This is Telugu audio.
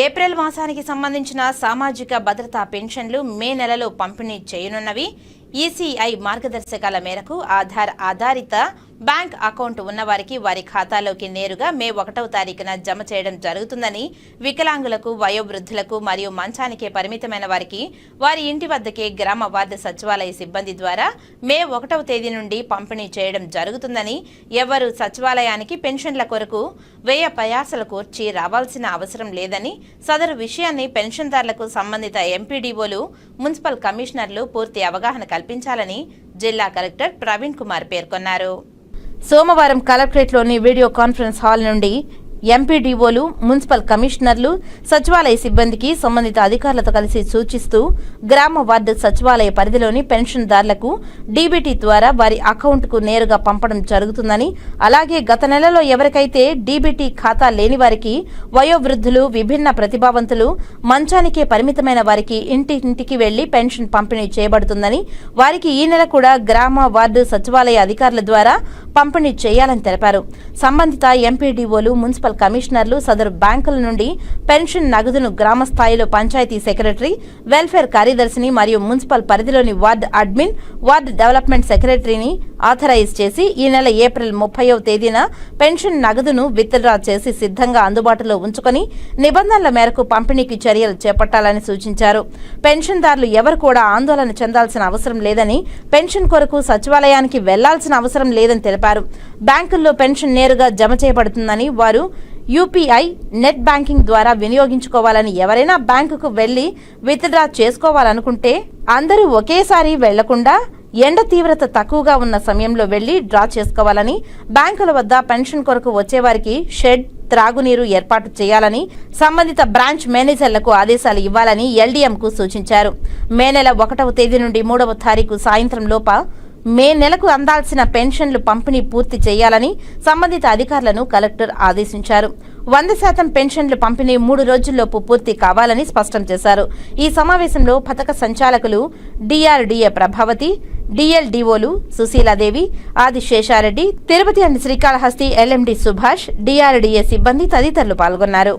ఏప్రిల్ మాసానికి సంబంధించిన సామాజిక భద్రతా పెన్షన్లు మే నెలలో పంపిణీ చేయనున్నవి. ఈసీఐ మార్గదర్శకాల మేరకు ఆధార్ ఆధారిత బ్యాంక్ అకౌంట్ ఉన్నవారికి వారి ఖాతాలోకి నేరుగా మే ఒకటవ తారీఖున జమ చేయడం జరుగుతుందని వికలాంగులకు వయోవృద్ధులకు మరియు మంచానికే పరిమితమైన వారికి వారి ఇంటి వద్దకే గ్రామ వార్డు సచివాలయ సిబ్బంది ద్వారా మే ఒకటవ తేదీ నుండి పంపిణీ చేయడం జరుగుతుందని ఎవరు సచివాలయానికి పెన్షన్ల కొరకు వ్యయ ప్రయాసలు కూర్చి రావాల్సిన అవసరం లేదని సదరు విషయాన్ని పెన్షన్దారులకు సంబంధిత ఎంపీడీఓలు మున్సిపల్ కమిషనర్లు పూర్తి అవగాహన కల్పించాలని జిల్లా కలెక్టర్ ప్రవీణ్ కుమార్ పేర్కొన్నారు. సోమవారం కలెక్టరేట్లోని వీడియో కాన్ఫరెన్స్ హాల్ నుండి ఎంపీడీఓలు మున్సిపల్ కమిషనర్లు సచివాలయ సిబ్బందికి సంబంధిత అధికారులతో కలిసి సూచిస్తూ గ్రామ వార్డు సచివాలయ పరిధిలోని పెన్షన్దారులకు డీబీటీ ద్వారా వారి అకౌంట్కు నేరుగా పంపడం జరుగుతుందని అలాగే గత నెలలో ఎవరికైతే డీబీటీ ఖాతా లేని వారికి వయోవృద్ధులు విభిన్న ప్రతిభావంతులు మంచానికే పరిమితమైన వారికి ఇంటింటికి వెళ్ళి పెన్షన్ పంపిణీ చేయబడుతుందని వారికి ఈ నెల కూడా గ్రామ వార్డు సచివాలయ అధికారుల ద్వారా పంపిణీ చేయాలని తెలిపారు. సంబంధిత ఎంపీడీఓలు మున్సిపల్ కమిషనర్లు సదరు బ్యాంకుల నుండి పెన్షన్ నగదును గ్రామ స్థాయిలో పంచాయతీ సెక్రటరీ వెల్ఫేర్ కార్యదర్శిని మరియు మున్సిపల్ పరిధిలోని వార్డు అడ్మిన్ వార్డు డెవలప్మెంట్ సెక్రటరీని ఆథరైజ్ చేసి ఈ నెల ఏప్రిల్ ముప్పైవ తేదీన పెన్షన్ నగదును విత్డ్రా చేసి సిద్ధంగా అందుబాటులో ఉంచుకొని నిబంధనల మేరకు పంపిణీకి చర్యలు చేపట్టాలని సూచించారు. పెన్షన్దారులు ఎవరు కూడా ఆందోళన చెందాల్సిన అవసరం లేదని పెన్షన్ కొరకు సచివాలయానికి వెళ్ళాల్సిన అవసరం లేదని తెలిపారు. బ్యాంకుల్లో పెన్షన్ నేరుగా జమ చేయబడుతుందని వారు యూపీఐ నెట్ బ్యాంకింగ్ ద్వారా వినియోగించుకోవాలని ఎవరైనా బ్యాంకుకు వెళ్ళి విత్డ్రా చేసుకోవాలనుకుంటే అందరూ ఒకేసారి వెళ్ళకుండా ఎండ తీవ్రత తక్కువగా ఉన్న సమయంలో వెళ్ళి డ్రా చేసుకోవాలని బ్యాంకుల వద్ద పెన్షన్ కొరకు వచ్చేవారికి షెడ్ త్రాగునీరు ఏర్పాటు చేయాలని సంబంధిత బ్రాంచ్ మేనేజర్లకు ఆదేశాలు ఇవ్వాలని ఎల్డీఎంకు సూచించారు. మే నెల ఒకటవ తేదీ నుండి మూడవ తారీఖు సాయంత్రం లోప మే నెలకు అందాల్సిన పెన్షన్లు పంపిణీ పూర్తి చేయాలని సంబంధిత అధికారులను కలెక్టర్ ఆదేశించారు. వంద శాతం పెన్షన్లు పంపిణీ మూడు రోజుల్లోపు పూర్తి కావాలని స్పష్టం చేశారు. ఈ సమావేశంలో పథక సంచాలకులు DRDA Prabhavati డిఎల్డిఓలు Sushiladevi Adi Seshareddy Tirupati and Srikalahasti LMD Subhash DRDA సిబ్బంది తదితరులు పాల్గొన్నారు.